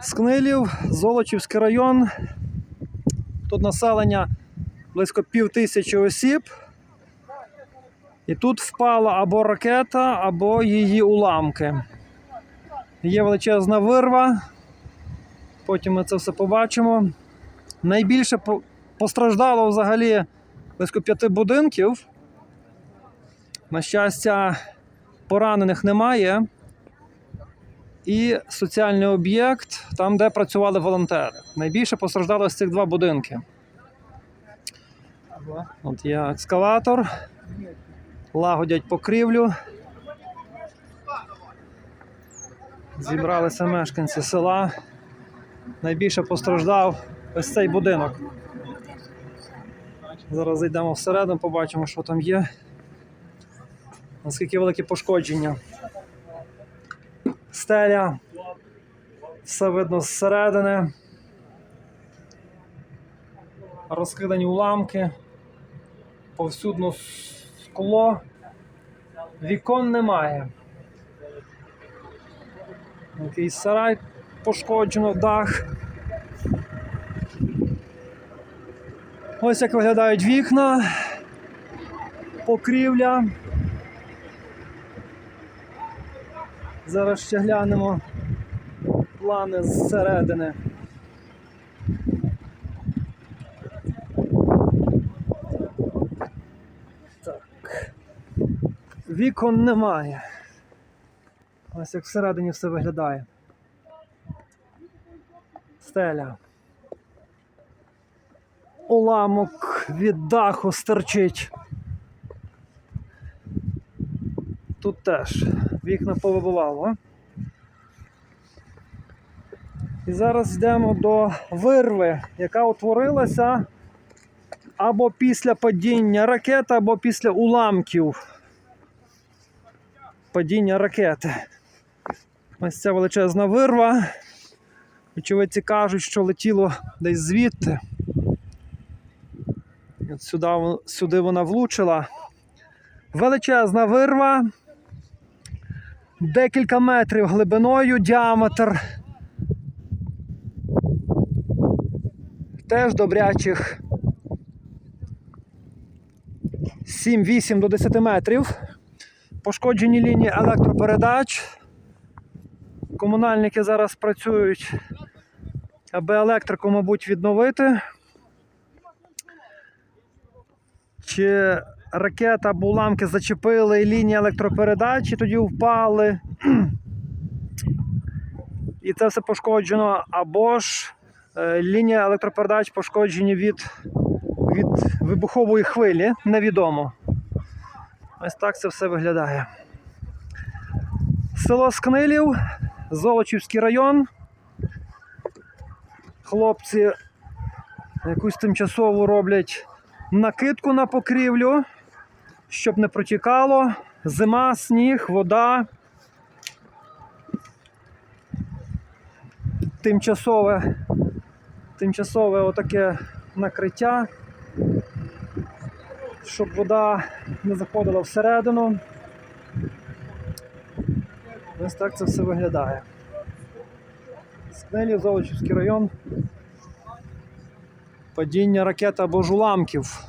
Скнилів, Золочівський район. Тут населення близько пів тисячі осіб. І тут впала або ракета, або її уламки. Є величезна вирва. Потім ми це все побачимо. Найбільше постраждало взагалі близько п'яти будинків. На щастя, поранених немає. І соціальний об'єкт, там, де працювали волонтери. Найбільше постраждало з цих два будинки. От є екскаватор, лагодять покрівлю. Зібралися мешканці села. Найбільше постраждав ось цей будинок. Зараз зайдемо всередину, побачимо, що там є. Наскільки великі пошкодження. Стеля. Все видно зсередини. Розкидані уламки. Повсюдно скло. Вікон немає. Якийсь сарай пошкоджено, дах. Ось як виглядають вікна, покрівля. Зараз ще глянемо плани зсередини. Так. Вікон немає. Ось як всередині все виглядає. Стеля. Уламок від даху стерчить. Тут теж вікна повибивало. І зараз йдемо до вирви, яка утворилася або після падіння ракети, або після уламків падіння ракети. Ось ця величезна вирва. Очевидці кажуть, що летіло десь звідти. От сюди, сюди вона влучила. Величезна вирва. Декілька метрів глибиною діаметр. Теж добрячих 7-8 до 10 метрів. Пошкоджені лінії електропередач. Комунальники зараз працюють, аби електрику, мабуть, відновити. Чи ракета або уламки зачепили лінії електропередач і тоді впали. І це все пошкоджено, або ж е, лінії електропередач пошкоджені від, від вибухової хвилі, невідомо. Ось так це все виглядає. Село Скнилів, Золочівський район. Хлопці якусь тимчасову роблять накидку на покрівлю, щоб не протікало. Зима, сніг, вода. Тимчасове, тимчасове отаке накриття, щоб вода не заходила всередину. Ось так це все виглядає. Скнелі, Золочівський район. Падіння ракет або ж уламків.